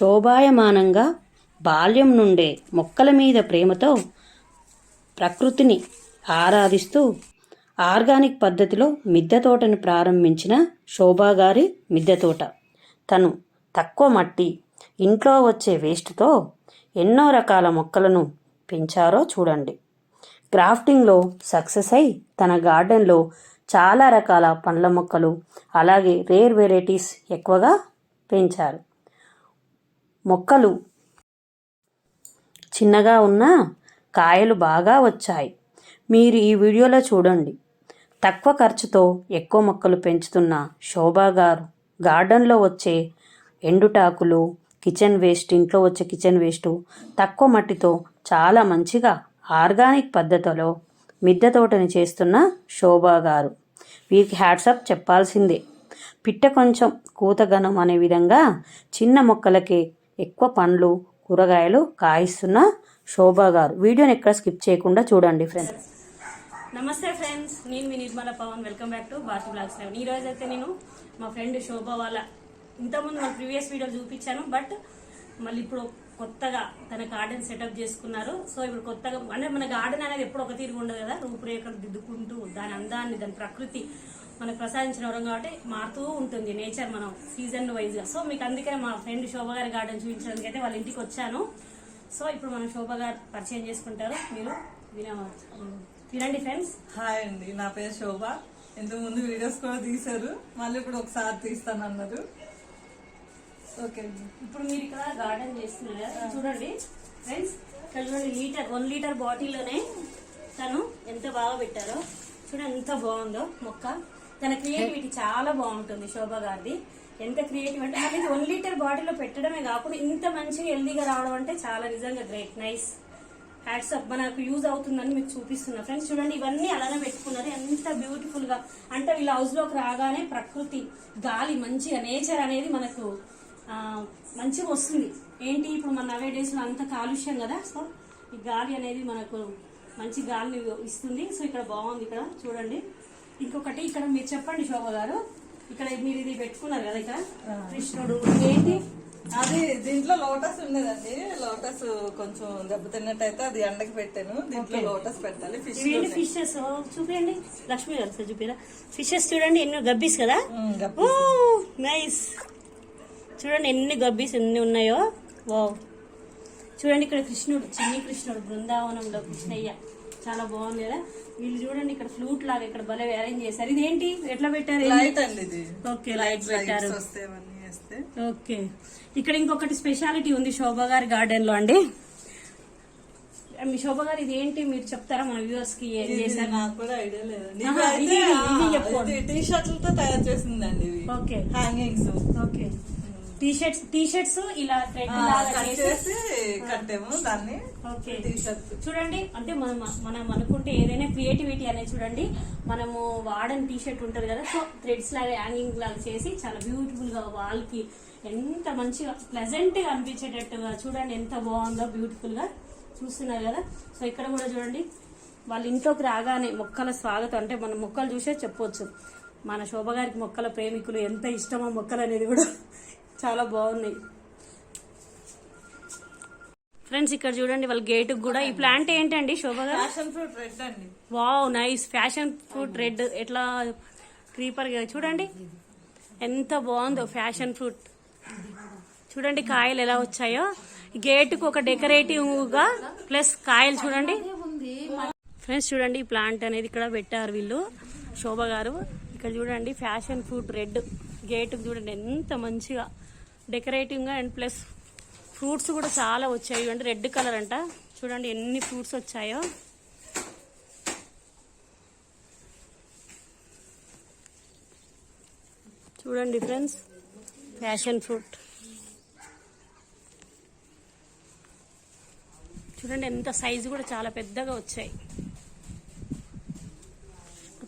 శోభాయమానంగా బాల్యం నుండే మొక్కల మీద ప్రేమతో ప్రకృతిని ఆరాధిస్తూ ఆర్గానిక్ పద్ధతిలో మిద్దె తోటను ప్రారంభించిన శోభాగారి మిద్దె తోట. తను తక్కువ మట్టి ఇంట్లో వచ్చే వేస్ట్తో ఎన్నో రకాల మొక్కలను పెంచారో చూడండి. క్రాఫ్టింగ్లో సక్సెస్ అయి తన గార్డెన్లో చాలా రకాల పండ్ల మొక్కలు అలాగే రేర్ వెరైటీస్ ఎక్కువగా పెంచారు. మొక్కలు. చిన్నగా ఉన్నా కాయలు బాగా వచ్చాయి. మీరు ఈ వీడియోలో చూడండి. తక్కువ ఖర్చుతో ఎక్కువ మొక్కలు పెంచుతున్న శోభా గారు గార్డెన్లో వచ్చే ఎండుటాకులు కిచెన్ వేస్ట్ ఇంట్లో వచ్చే కిచెన్ వేస్ట్ తక్కువ మట్టితో చాలా మంచిగా ఆర్గానిక్ పద్ధతిలో మిద్దె తోటని చేస్తున్న శోభా గారు. వీరికి హ్యాట్సప్ చెప్పాల్సిందే. పిట్ట కొంచెం కూతగనం అనే విధంగా చిన్న మొక్కలకే ఎక్కువ పండ్లు కూరగాయలు కాయిస్తున్న శోభా గారు. వీడియోని ఎక్కడ స్కిప్ చేయకుండా చూడండి ఫ్రెండ్స్ నమస్తే ఫ్రెండ్స్ నేను మీ Nirmala Pavan. Welcome back to Bharathi blogs eleven ఈ రోజు అయితే నేను మా ఫ్రెండ్ శోభ వాళ్ళ ఇంతకుముందు మా ప్రీవియస్ వీడియో చూపించాను బట్ మళ్ళీ ఇప్పుడు కొత్తగా తన గార్డెన్ సెటప్ చేసుకున్నారు. సో ఇప్పుడు కొత్తగా అంటే మన గార్డెన్ అనేది ఎప్పుడు ఒక తీరు ఉండదు కదా? రూపురేఖలు దిద్దుకుంటూ దాని అందాన్ని దాని ప్రకృతి మనకు ప్రసాదించిన వరం కాబట్టి మారుతూ ఉంటుంది నేచర్ మనం సీజన్ వైజ్. గా సో మీకు అందుకనే మా ఫ్రెండ్ శోభ గారి గార్డెన్ చూపించడానికి అయితే వాళ్ళ ఇంటికి వచ్చాను. సో ఇప్పుడు మనం శోభ గారు పరిచయం చేసుకుంటారు. మీరు విన వినండి ఫ్రెండ్స్. హాయ్ అండి నా పేరు శోభ. ఇంతకు ముందు వీడియోస్ కూడా తీశారు. మళ్ళీ ఇప్పుడు ఒకసారి తీస్తానన్నారు ఓకే అండి. ఇప్పుడు మీరు ఇక్కడ గార్డెన్ చేస్తున్నారు చూడండి. ఫ్రెండ్స్ ఇక్కడ చూడండి లీటర్ వన్ లీటర్ బాటిల్లోనే తను ఎంత బాగా పెట్టారో. చూడండి ఎంత బాగుందో మొక్క. తన క్రియేటివిటీ చాలా బాగుంటుంది శోభ గారిది. ఎంత క్రియేటివ్ అంటే మళ్ళీ వన్ లీటర్ బాటిల్లో పెట్టడమే కాకుండా ఇంత మంచిగా హెల్దీగా రావడం అంటే చాలా నిజంగా గ్రేట్. నైస్. హ్యాట్స్ అప్ మనకు యూజ్ అవుతుందని మీకు చూపిస్తున్నా. ఫ్రెండ్స్ చూడండి ఇవన్నీ అలానే పెట్టుకున్నారు. ఎంత బ్యూటిఫుల్గా. అంటే వీళ్ళ హౌస్లోకి రాగానే ప్రకృతి గాలి మంచిగా నేచర్ అనేది మనకు మంచిగా వస్తుంది. ఏంటి? ఇప్పుడు మన నవే డేస్లో అంత కాలుష్యం కదా. సో ఈ గాలి అనేది మనకు మంచి గాలిని ఇస్తుంది. సో ఇక్కడ బాగుంది ఇక్కడ. చూడండి. ఇంకొకటి ఇక్కడ మీరు చెప్పండి శోభ గారు. ఇక్కడ మీరు ఇది పెట్టుకున్నారు కదా ఇక్కడ? కృష్ణుడు. ఏంటి? అది దీంట్లో లోటస్ ఉండేదండి లోటస్ కొంచెం దెబ్బతిన్నట్టయితే అది ఎండకి పెట్టాను. దీంట్లో లోటస్ పెట్టాలి. ఫిష్ ఫిషెస్ చూపించండి లక్ష్మి గారు సార్ చూపిరా. ఫిషెస్ చూడండి ఎన్నో గబ్బీస్ కదా? నైస్. చూడండి ఎన్ని గబ్బీస్ ఎన్ని ఉన్నాయో. వావ్. చూడండి ఇక్కడ కృష్ణుడు చిన్ని కృష్ణుడు బృందావనంలో కృష్ణయ్య. చాలా బాగుంది కదా? వీళ్ళు చూడండి ఇక్కడ ఫ్లూట్ లాగా ఇక్కడ భలే అరేంజ్ చేశారు. ఇదేంటి? ఎట్లా పెట్టారు? లైట్ అండి ఇది. ఓకే లైట్ పెట్టారు. ఓకే. ఇక్కడ ఇంకొకటి స్పెషాలిటీ ఉంది శోభా గారి గార్డెన్లో అండి. మీ శోభా గారు ఇది ఏంటి? మీరు చెప్తారా మన వ్యూవర్స్కి ఏం చేశారు? నాకు కూడా ఐడియా చెప్పుకోండి. టీ షర్ట్లతో తయారు చేసిందండి okay. Hangings okay. T shirts T shirts ఇలా థ్రెడ్ కట్టాము దాన్ని ఓకే. చూడండి అంటే మనం మనం అనుకుంటే ఏదైనా క్రియేటివిటీ అనేది చూడండి మనము వాడని టీ షర్ట్ ఉంటుంది కదా సో థ్రెడ్స్ లాగా హ్యాంగింగ్ లాగా చేసి చాలా బ్యూటిఫుల్గా వాల్కి ఎంత మంచిగా ప్లెజెంట్గా అనిపించేటట్టుగా చూడండి ఎంత బాగుందో బ్యూటిఫుల్గా చూస్తున్నారు కదా. సో ఇక్కడ కూడా చూడండి వాళ్ళ ఇంట్లోకి రాగానే మొక్కల స్వాగతం అంటే మనం మొక్కలు చూసే చెప్పొచ్చు. మన శోభ గారికి మొక్కల ప్రేమికులు ఎంత ఇష్టమో మొక్కలు అనేది కూడా. చాలా బాగున్నాయి. ఫ్రెండ్స్ ఇక్కడ చూడండి వాళ్ళ గేట్ కూడా ఈ ప్లాంట్ ఏంటండి శోభ గారు? ఫ్యాషన్ ఫ్రూట్ రెడ్ అండి. Wow nice fashion fruit red ఎట్లా క్రీపర్ చూడండి. ఎంత బాగుందో ఫ్యాషన్ ఫ్రూట్ చూడండి కాయలు ఎలా వచ్చాయో. గేటుకు ఒక డెకరేటివ్గా ప్లస్ కాయలు చూడండి. ఫ్రెండ్స్ చూడండి ఈ ప్లాంట్ అనేది ఇక్కడ పెట్టారు వీళ్ళు శోభ గారు. ఇక్కడ చూడండి ఫ్యాషన్ ఫ్రూట్ రెడ్ గేటుకు చూడండి ఎంత మంచిగా. డెకరేటివ్గా అండ్ ప్లస్ ఫ్రూట్స్ కూడా చాలా వచ్చాయి. అంటే రెడ్ కలర్ అంట. చూడండి ఎన్ని ఫ్రూట్స్ వచ్చాయో. చూడండి ఫ్రెండ్స్ ప్యాషన్ ఫ్రూట్. చూడండి ఎంత సైజు కూడా చాలా పెద్దగా వచ్చాయి.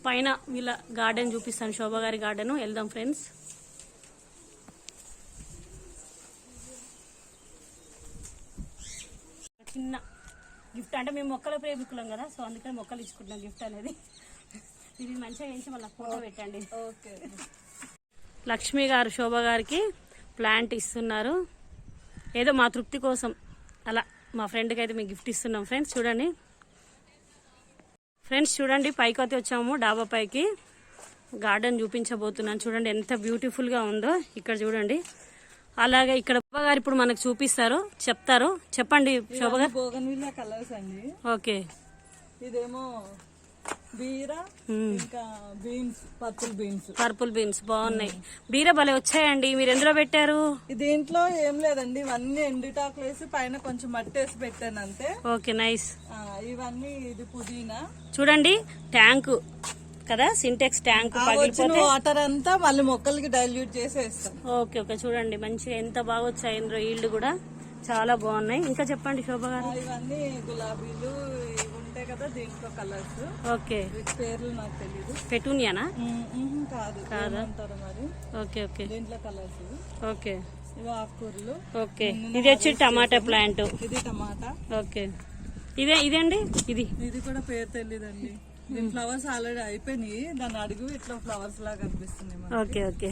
పైన వీళ్ళ గార్డెన్ చూపిస్తాను శోభా గారి గార్డెన్. వెళ్దాం ఫ్రెండ్స్ చిన్న గిఫ్ట్ అంటే మేము మొక్కల ప్రేమికులం కదా సో అందుకని మొక్కలు ఇచ్చుకుంటున్నాం గిఫ్ట్ అనేది. ఇది మంచిగా వేయించి మళ్ళీ ఫోటో పెట్టండి. ఓకే. లక్ష్మి గారు శోభ గారికి ప్లాంట్ ఇస్తున్నారు. ఏదో మా తృప్తి కోసం. అలా మా ఫ్రెండ్కి అయితే మేము గిఫ్ట్ ఇస్తున్నాం ఫ్రెండ్స్ చూడండి. ఫ్రెండ్స్ చూడండి పైకి అయితే వచ్చాము డాబా పైకి. గార్డెన్ చూపించబోతున్నాను. చూడండి ఎంత బ్యూటిఫుల్గా ఉందో. ఇక్కడ చూడండి. అలాగే ఇక్కడ గారు ఇప్పుడు మనకు చూపిస్తారు చెప్తారు. చెప్పండి శోభ గారు. బోగన్విల్లా కలర్స్ అండి. ఓకే. ఇదేమో బీర ఇంకా beans purple beans. Purple beans బాగున్నాయి. బీర భలే వచ్చాయండి మీరు ఎందులో పెట్టారు? దీంట్లో ఏం లేదండి ఇవన్నీ ఎండిటాకులు వేసి పైన కొంచెం మట్టి వేసి పెట్టాను అంతే. Okay nice. ఇవన్నీ ఇది పుదీనా. చూడండి ట్యాంకు. కదా? సింటెక్స్ ట్యాంక్ వచ్చిన వాటర్ అంతా మళ్ళీ మొక్కలకి డైల్యూట్ చేసి వేస్తాం ఓకే ఓకే. చూడండి మంచిగా ఎంత బాగా వచ్చాయి ఇందులో ఈల్డ్ కూడా. చాలా బాగున్నాయి. ఇంకా చెప్పండి శోభ గారు. ఇవన్నీ గులాబీలు ఉంటాయి కదా దీంట్లో కలర్స్ ఓకే. పేర్లు నాకు తెలియదు పెటూనియానా? కాదు. అంటారు మరి? Okay okay. దీంట్లో కలర్స్ ఓకే. ఇవి ఆకుకూరలు. ఓకే. ఇది వచ్చి టమాటా ప్లాంట్ ఇది టమాటా. ఓకే. ఇదే ఇదండి? ఇది. ఇది కూడా పేరు తెలియదండి ఫ్లవర్స్ ఆల్రెడీ అయిపోయినాయి. దాని అడుగు ఇట్లా ఫ్లవర్స్ లాగా కనిపిస్తున్నాయి. Okay okay.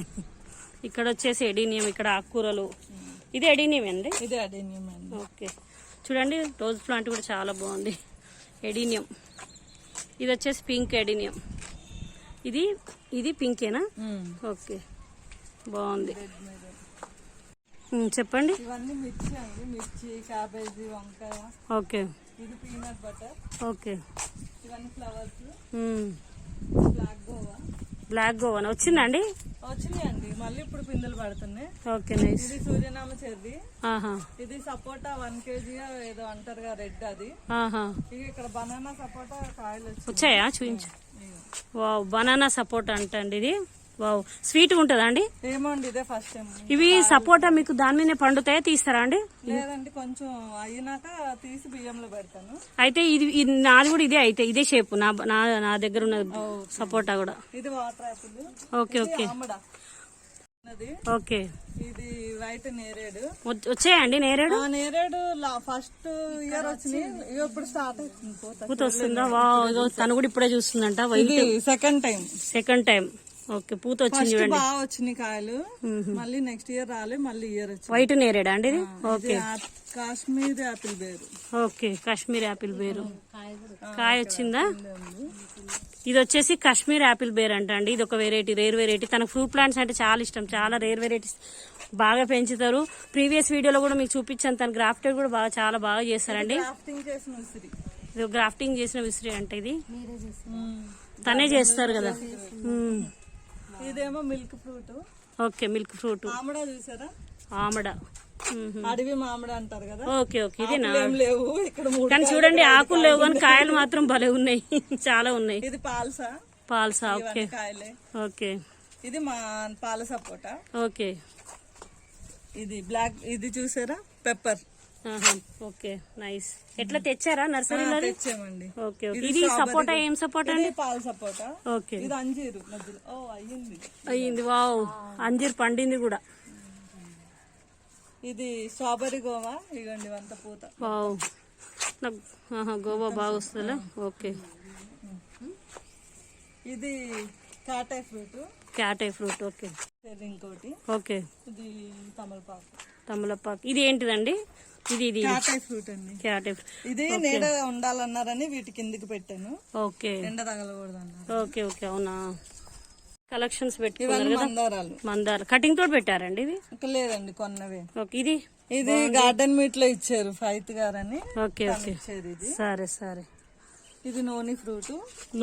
ఇక్కడ వచ్చేసి ఎడీనియం ఇక్కడ ఆకుకూరలు. ఇది ఎడీనియం అండి? ఇది అడేనియం అండి. ఓకే. చూడండి రోజ్ ప్లాంట్ కూడా చాలా బాగుంది. ఎడీనియం. ఇది వచ్చేసి పింక్ ఎడీనియం. ఇది ఇది పింకేనా? ఓకే. బాగుంది. చెప్పండి. ఇవన్నీ మిర్చి అండి. మిర్చి క్యాబేజీ వంకాయ. ఓకే. ఇది peanut butter. Okay. Black Goa. Goan వచ్చిందండి వచ్చినాయండి. మళ్ళీ ఇప్పుడు పిందెలు పడుతున్నాయి. Okay nice. ఇది సూర్యనామ చెర్రీ. ఆహా. ఇది సపోటా వన్ కేజీ ఏదో అంటారుగా రెడ్ అది. ఇక్కడ బనానా సపోటా కాయలు వచ్చి వచ్చాయా? చూపించు. వావ్ బనానా సపోటా అంటండి ఇది. వావ్ స్వీట్ ఉంటుందా అండి? ఇదే ఫస్ట్ టైం ఇవి సపోటా మీకు దాని మీదనే పండుతాయా తీస్తారా అండి? లేదండి కొంచెం అయినాక తీసి బియ్యంలో పెడతాను. అయితే ఇది ఇది నాది కూడా ఇదే అయితే ఇదే షేప్ నా నా నా దగ్గర ఉన్న సపోటా కూడా. ఇది water apple okay okay. Okay. ఇది వైట్ నేరేడు. వచ్- వచ్చాయండి నేరేడు? నేరేడు ఫస్ట్ ఇయర్ ఇగో ఇప్పుడు స్టార్ట్ అవుతుంది పోత. వస్తుందా? వావ్ ఇగో తను కూడా ఇప్పుడే చూస్తుందంట second time second time okay పూత వచ్చింది చూడండి. బాగా వచ్చినాయి కాయలు. మళ్ళీ నెక్స్ట్ ఇయర్ రాలే మళ్ళీ ఇయర్ వచ్చింది. వైట్ నేరేడా అండి ఇది? ఓకే. కాశ్మీర్ యాపిల్ బేరు ఓకే కాశ్మీర్ యాపిల్ బేరు కాయ వచ్చిందా? ఇది వచ్చేసి కాశ్మీర్ యాపిల్ బేర్ అంట అండి ఇది ఒక వెరైటీ రేర్ వెరైటీ తనకు ఫ్రూట్ ప్లాంట్స్ అంటే చాలా ఇష్టం. చాలా రేర్ వెరైటీస్ బాగా పెంచుతారు. ప్రీవియస్ వీడియోలో కూడా మీకు చూపించాను. తన గ్రాఫ్టెడ్ కూడా బాగా చాలా బాగా చేస్తారండి. ఇది గ్రాఫ్టింగ్ చేసిన విసిరి అంటే ఇది. తనే చేస్తారు కదా. ఇదేమో milk fruit. Okay milk fruit. మామిడ చూసారా? ఆమడ. అడవి మామిడ అంటారు కదా? ఓకే ఓకే ఏం లేవు ఇక్కడ కానీ చూడండి ఆకులు లేవు కానీ కాయలు మాత్రం భలే ఉన్నాయి. చాలా ఉన్నాయి. ఇది పాల్సా? పాల్సా ఓకే. కాయలే. ఓకే. ఇది మా పాల సపోటా. ఓకే. ఇది బ్లాక్ ఇది చూసారా? పెప్పర్. Okay nice. ఎట్లా తెచ్చారా నర్సరీలో తెచ్చామండి. Okay okay. ఇది సపోటా ఏం సపోటా అండి? పాల సపోటా. ఓకే. ఇది అంజీరు ఓ అయ్యింది. అయ్యింది వావ్. అంజీర్ పండింది కూడా. ఇది స్ట్రాబెర్రీ గోవా ఇగోండి ఇవంతా పూత. వావ్. నాకు గోవా బాగా వస్తుందా ఓకే. ఇది కాటాయ్ ఫ్రూట్. క్యాటే ఫ్రూట్ ఓకే. ఇంకోటి. ఓకే. ఇది తమలపాకు. తమలపాకు. ఇది ఏంటిదండి? ఇది ఇది. కాటాయ్ ఫ్రూట్ అండి. క్యాటే ఇది నీడ ఉండాలన్నారని వీటి కిందికి పెట్టాను. ఓకే. ఎండ తగలకూడదు అన్నారు ఓకే ఓకే. అవునా? కలెక్షన్స్ పెట్టుకున్నారు మందారాలు. మందార కటింగ్ తోటి పెట్టారండి ఇది? లేదండి కొన్నవే. ఓకే ఇది? ఇది గార్డెన్ మీట్లో ఇచ్చారు ఫైత్ గారని. Okay okay. సరే సరే. ఇది నోని ఫ్రూట్.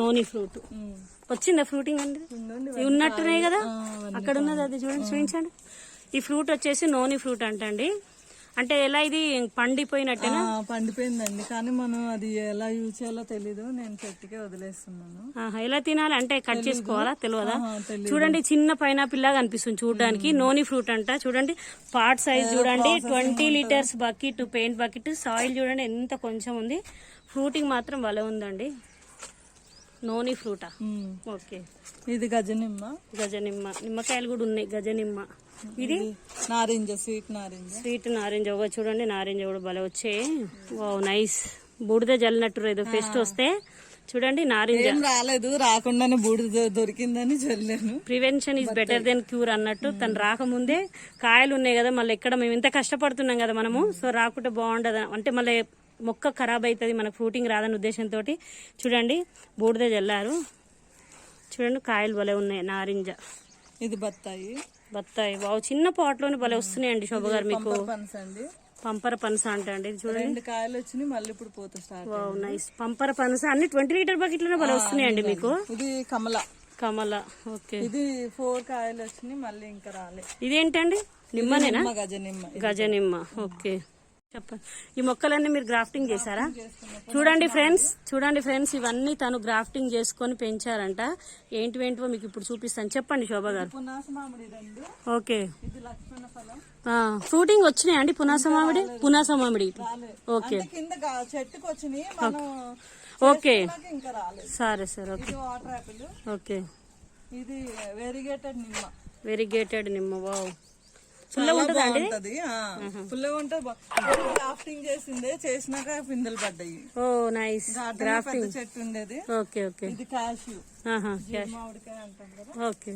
Noni fruit. వచ్చిందా ఫ్రూటింగ్ అండి? ఇవి ఉన్నట్టున్నాయి కదా? అక్కడ ఉన్నది అది చూడండి చూపించండి. ఈ ఫ్రూట్ వచ్చేసి నోని ఫ్రూట్ అంటండి. అంటే ఎలా ఇది పండిపోయినట్టేనా? పండిపోయిందండి. కానీ మనం అది ఎలా యూజ్ చేయాలో తెలీదు. నేను చెట్టుకే వదిలేస్తున్నాను. ఎలా తినాలి? అంటే కట్ చేసుకోవాలా? తెలియదా. చూడండి చిన్న పైనాపిల్ లాగా అనిపిస్తుంది చూడడానికి నోని ఫ్రూట్ అంట. చూడండి పార్ట్ సైజ్ చూడండి. Twenty litres bucket paint bucket soil చూడండి ఎంత కొంచెం ఉంది. ఫ్రూటింగ్ మాత్రం భలే ఉందండి. నోని ఫ్రూటా. ఓకే. ఇది గజనిమ్మ. గజనిమ్మ. నిమ్మకాయలు కూడా ఉన్నాయి గజనిమ్మ. ఇది? నారింజ స్వీట్ నారింజ. స్వీట్ నారింజ. ఒక చూడండి నారింజ కూడా భలే వచ్చాయి. Wow nice. బూడిద జల్లినట్టు ఏదో ఫెస్ట్ వస్తే. చూడండి నారింజ. రాలేదు రాకుండానే బూడిద దొరికిందని చల్లాను prevention is better than cure అన్నట్టు తను రాకముందే కాయలు ఉన్నాయి కదా మళ్ళీ ఎక్కడ మేము ఇంత కష్టపడుతున్నాం కదా మనము. సో రాకుంటే బాగుండదు. అంటే మళ్ళీ మొక్క ఖరాబ్ అవుతుంది మనకు ఫ్రూటింగ్ రాదన్న ఉద్దేశంతో చూడండి బూడిద చల్లారు చూడండి కాయలు భలే ఉన్నాయి నారింజ ఇది బత్తాయి. బత్తాయి బావు చిన్న పాట్లోనే భలే వస్తున్నాయండి శోభ గారు మీకు. పంపర పనస అంటే ఇది చూడండి. కాయలు వచ్చినాయి మళ్ళీ ఇప్పుడు పోత స్టార్ట్ వావ్ నైస్. పంపర పనస అన్ని ట్వంటీ లీటర్ బకెట్లోనే భలే వస్తున్నాయండి మీకు. ఇది కమల. కమల ఓకే. ఇది ఫోర్ కాయలు వచ్చినాయి మళ్ళీ ఇంకా రాలే. ఇదేంటండి? నిమ్మనేనా? నిమ్మ గజ నిమ్మ గజ నిమ్మ ఓకే. చెప్పండి. ఈ మొక్కలన్నీ మీరు గ్రాఫ్టింగ్ చేశారా? చూడండి ఫ్రెండ్స్ చూడండి ఫ్రెండ్స్ ఇవన్నీ తను గ్రాఫ్టింగ్ చేసుకొని పెంచారంట. ఏంటి ఏంటివో మీకు ఇప్పుడు చూపిస్తాను. చెప్పండి శోభ గారు. ఓకే. ఫ్రూటింగ్ వచ్చినాయి అండి పునాస మామిడి పునాస మామిడి ఓకే. ఓకే. సరే సార్. ఓకే. ఓకే. ఇది వెరిగేటెడ్ నిమ్మ. వెరిగేటెడ్ నిమ్మ. వావ్. బాగుంటది. ఫుల్ ఉంటది. గ్రాఫ్టింగ్ చేసిందే చేసినాక పిందెలు పడ్డాయి. ఓ నైస్. పెద్ద చెట్టు ఉండేది. Okay okay. ఇది కాష్యూ మామిడికాయ అంటాం కదా. ఓకే.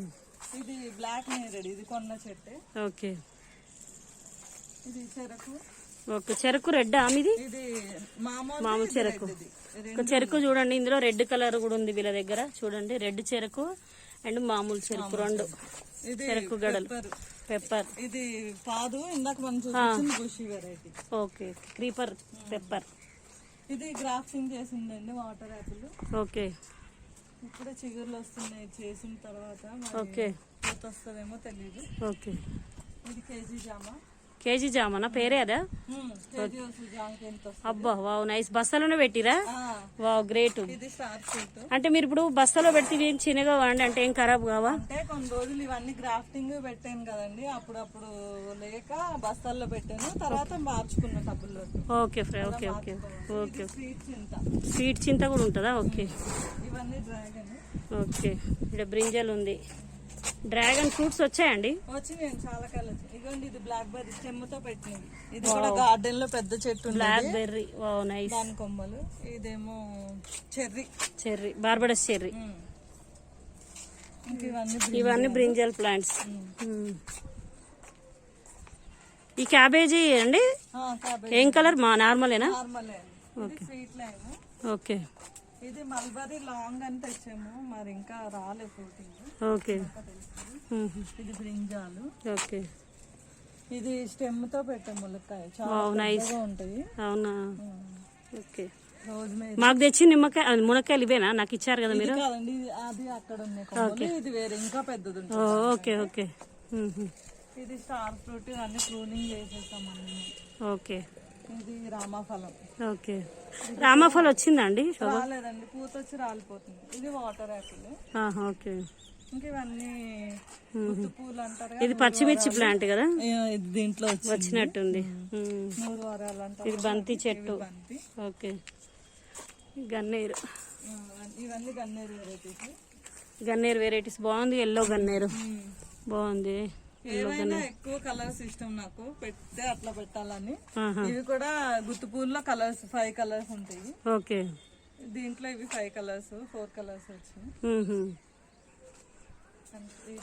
ఇది బ్లాక్ నేరేడ్ ఇది కొన్న చెట్టే. ఓకే. ఇది చెరకు. ఓకే చెరుకు రెడ్ ఆమెది ఇది మామూలు చెరకు. చెరుకు చూడండి ఇందులో రెడ్ కలర్ కూడా ఉంది వీళ్ళ దగ్గర. చూడండి రెడ్ చెరుకు అండ్ మామూలు చెరుకు రెండు. చెరుకు గడలు. పెప్పర్. ఇది పాదు ఇందాక మనం చూపించింది bushy variety. Okay. Creeper pepper. ఇది గ్రాఫ్టింగ్ చేసిందండి వాటర్ యాపిల్. ఓకే. ఇప్పుడే చిగుర్లు వస్తున్నాయి చేసిన తర్వాత ఓకే. పూత వస్తుందేమో తెలియదు ఓకే. ఇది కేజీ జామ. కేజీ జామనా? పేరే అదా? అబ్బా వావ్ నైస్. బస్తాలోనే పెట్టిరా? Wow great. అంటే మీరు ఇప్పుడు బస్తాలో పెడితే ఏం చిన్నగా వాడండి అంటే ఏం ఖరాబ్ కావా? అంటే కొన్ని రోజులు ఇవన్నీ గ్రాఫ్టింగ్ పెట్టాను కదండి అప్పుడప్పుడు లేక బస్తాల్లో పెట్టాను తర్వాత మార్చుకున్న టబ్బుల్లో. Okay fry okay okay okay. Sweet చింత. స్వీట్ చింత కూడా ఉంటుందా? ఓకే. ఇవన్నీ డ్రాగన్. ఓకే. ఇక్కడ బ్రింజల్ ఉంది. డ్రాగన్ ఫ్రూట్స్ వచ్చాయండి. వచ్చినాయి చాలా కాలం. ఇదిగోండి ఇది బ్లాక్ బెర్రీ స్టెమ్తో పెట్టినది ఇది కూడా గార్డెన్లో పెద్ద చెట్టు బ్లాక్ బెర్రీ వావ్ నైస్ దాని కొమ్మలు. ఇదేమో చెర్రీ. Cherry Barbados cherry. ఇంక ఇవన్నీ బ్రింజల్ ప్లాంట్స్ ఈ క్యాబేజీ అండి? ఏం కలర్ మా నార్మలేనా? లైమ్ ఓకే ఇది మల్బరీ లాంగ్ అని తెచ్చాము. మరి ఇంకా రాలే ఫ్రూటింగ్ ఓకే. ఇది బ్రింజాలు. ఓకే. ఇది స్టెమ్తో పెట్టాం ములక్కాయ. చాలా ఉంటాయి అవునా? ఓకే. మాకు తెచ్చి నిమ్మకాయ మునక్కాయలు ఇవేనా? నాకు ఇచ్చారు కదా మీరు? అది అక్కడ కొమ్మలు. ఇది వేరే ఇంకా పెద్దది ఓకే ఓకే. ఇది స్టార్ ఫ్రూట్ అన్ని ప్రూనింగ్ చేసేసాం అన్ని. ఓకే. ఇది రామాఫలం. ఓకే. రామాఫల్ వచ్చిందా అండి? శోభ? రాలేదండి. పూత వచ్చి రాలిపోతుంది. ఇది వాటర్ యాపిల్. ఓకే. ఇది పచ్చిమిర్చి ప్లాంట్ కదా? దీంట్లో వచ్చి వచ్చినట్టుంది. ఇది బంతి చెట్టు. ఓకే. గన్నేరు. ఆ, ఇవన్నీ గన్నేరు వెరైటీస్. గన్నేరు వెరైటీస్. బాగుంది ఎల్లో గన్నేరు. బాగుంది. ఏవైనా ఎక్కువ కలర్స్ ఇష్టం నాకు పెడితే అట్లా పెట్టాలని. ఇవి కూడా గుత్తు పూల్లో కలర్స్ ఫైవ్ కలర్స్ ఉంటాయి. ఓకే. దీంట్లో ఇవి ఫైవ్ కలర్స్ ఫోర్ కలర్స్ వచ్చాయి.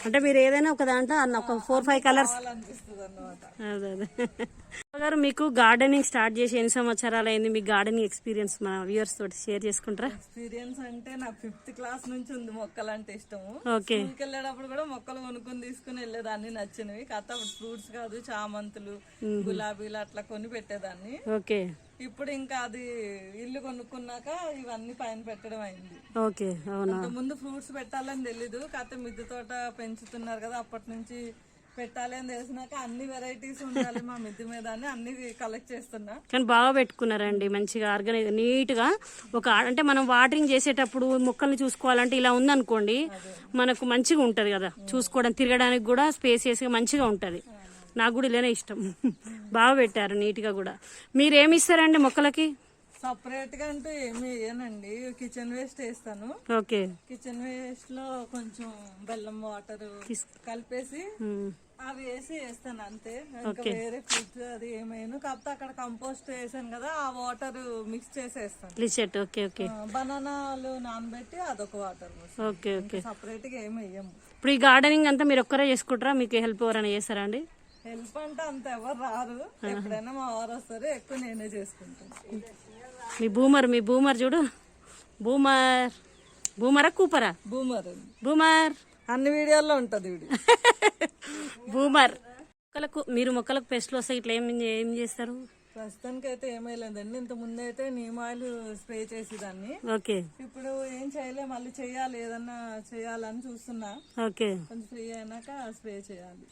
అంటే మీరు ఏదైనా ఒక దాంట్లో ఒక ఫోర్ ఫైవ్ కలర్స్. అనిపిస్తుంది అన్నమాట అదే అదే. గారు మీకు గార్డెనింగ్ స్టార్ట్ చేసి ఎన్ని సంవత్సరాలు అయింది మీ గార్డెనింగ్ ఎక్స్పీరియన్స్ మన వ్యూవర్స్ తోటి షేర్ చేసుకుంటారా? ఎక్స్పీరియన్స్ అంటే నాకు ఫిఫ్త్ క్లాస్ నుంచి ఉంది మొక్కలు అంటే ఇష్టము. స్కూల్కి వెళ్ళేటప్పుడు కూడా మొక్కలు కొనుక్కొని తీసుకుని వెళ్ళేదాన్ని నచ్చినవి. కాకపోతే అప్పుడు ఫ్రూట్స్ కాదు చామంతులు గులాబీలు అట్లా కొని పెట్టేదాన్ని. ఓకే ఇప్పుడు ఇంకా అది ఇల్లు కొనుక్కున్నాక ఇవన్నీ పైన పెట్టడం అయింది. ఓకే అవునా? ముందు ఫ్రూట్స్ పెట్టాలని తెలీదు. కాకపోతే మిద్దె తోట పెంచుతున్నారు కదా అప్పటి నుంచి పెట్టాలి అని తెలిసినాక అన్ని వెరైటీస్ ఉండాలి మా మిద్దె మీద అని అన్ని కలెక్ట్ చేస్తున్నా. కానీ బాగా పెట్టుకున్నారండి మంచిగా ఆర్గనైజ్ నీట్గా ఒక అంటే మనం వాటరింగ్ చేసేటప్పుడు మొక్కల్ని చూసుకోవాలంటే ఇలా ఉందనుకోండి మనకు మంచిగా ఉంటది కదా. చూసుకోవడం తిరగడానికి కూడా స్పేసియస్గా మంచిగా ఉంటది. నాకు కూడా ఇలానే ఇష్టం. బాగా పెట్టారు నీట్గా కూడా. మీరు ఏమి ఇస్తారండి మొక్కలకి? సపరేట్గా అంటూ ఏమి వేయనండి కిచెన్ వేస్ట్ వేస్తాను. ఓకే. కిచెన్ వేస్ట్లో కొంచెం బెల్లం వాటర్ కలిపేసి. అవి వేసి వేస్తాను అంతే. ఇంకా వేరే ఫ్రూట్స్ అది ఏమైనా. కాకపోతే అక్కడ కంపోస్ట్ వేసాను కదా ఆ వాటర్ మిక్స్ చేసేస్తాను లిచెట్ ఓకే ఓకే. బనానాలు నానబెట్టి అదొక వాటర్ ఓకే ఓకే. సపరేట్గా ఏమి వేయము. ఇప్పుడు ఈ గార్డెనింగ్ అంతా మీరు ఒక్కరే చేసుకుంటారా? మీకు హెల్ప్ ఎవరైనా చేస్తారా అండి? హెల్ప్ అంటే అంత ఎవరు రారు. ఎప్పుడైనా మా వారు వస్తారు ఎక్కువ నేనే చేసుకుంటాను. మీ బూమర్ మీ బూమర్ చూడు. బూమర్. బూమరా కూపరా? Boomer Boomer. అన్ని వీడియోల్లో ఉంటది వీడియో. బూమర్. మొక్కలకు మీరు మొక్కలకు పెస్ట్లు వస్తాయి ఇట్లా ఏం ఏం చేస్తారు? ప్రస్తుతానికి అయితే ఏమీ లేదండి. ఇంత ముందు అయితే నీమాయిల్ స్ప్రే చేసేదాన్ని. ఓకే. ఇప్పుడు ఏం చేయలే మళ్ళీ చేయాలి ఏదన్నా చేయాలని చూస్తున్నా. ఓకే. కొంచెం ఫ్రీ అయినాక స్ప్రే చేయాలి.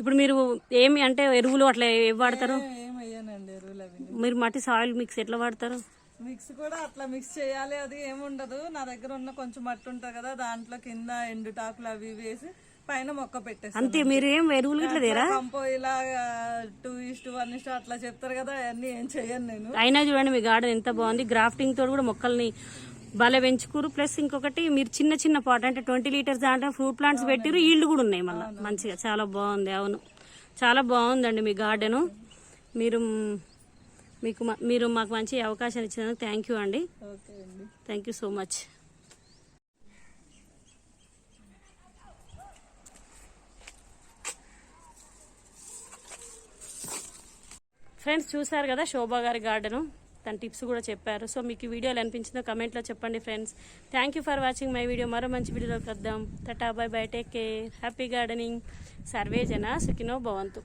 ఇప్పుడు మీరు ఏమి అంటే ఎరువులు అట్లా ఏం వాడతారు? ఏం వేయనండి ఎరువులు అవి. మీరు మట్టి సాయిల్ మిక్స్ ఎట్లా వాడతారు? మిక్స్ కూడా అట్లా మిక్స్ చేయాలి అది ఏముండదు నా దగ్గర ఉన్న కొంచెం మట్టి ఉంటుంది కదా దాంట్లో కింద ఎండుటాకులు అవి వేసి పైన మొక్క పెట్టేస్తాను. అంతే మీరు ఏం ఎరువులు ఇట్లా కంపో ఇలా టూ ఇస్ట్ వన్ ఇస్ట్ అట్లా చెప్తారు కదా అవన్నీ ఏం చెయ్యను నేను. అయినా చూడండి మీ గార్డెన్ ఎంత బాగుంది. గ్రాఫ్టింగ్ తోటి కూడా మొక్కల్ని భలే పెంచుకురు. ప్లస్ ఇంకొకటి మీరు చిన్న చిన్న పాట్ అంటే ట్వంటీ లీటర్స్ దాంట్లో ఫ్రూట్ ప్లాంట్స్ పెట్టిరు ఈల్డ్ కూడా ఉన్నాయి మళ్ళీ. మంచిగా చాలా బాగుంది అవును. చాలా బాగుందండి మీ గార్డెను. మీరు మీకు మీరు మాకు మంచి అవకాశం ఇచ్చినందుకు థ్యాంక్ యూ అండి. Thank you so much friends చూసారు కదా శోభా గారి గార్డెను? తన టిప్స్ కూడా చెప్పారు. సో మీకు ఈ వీడియోలు అనిపించిందో కమెంట్లో చెప్పండి friends thank you for watching my video మరో మంచి వీడియోలోకి వద్దాం. Tata bye bye take care happy gardening survey జన సుఖినో భవంతు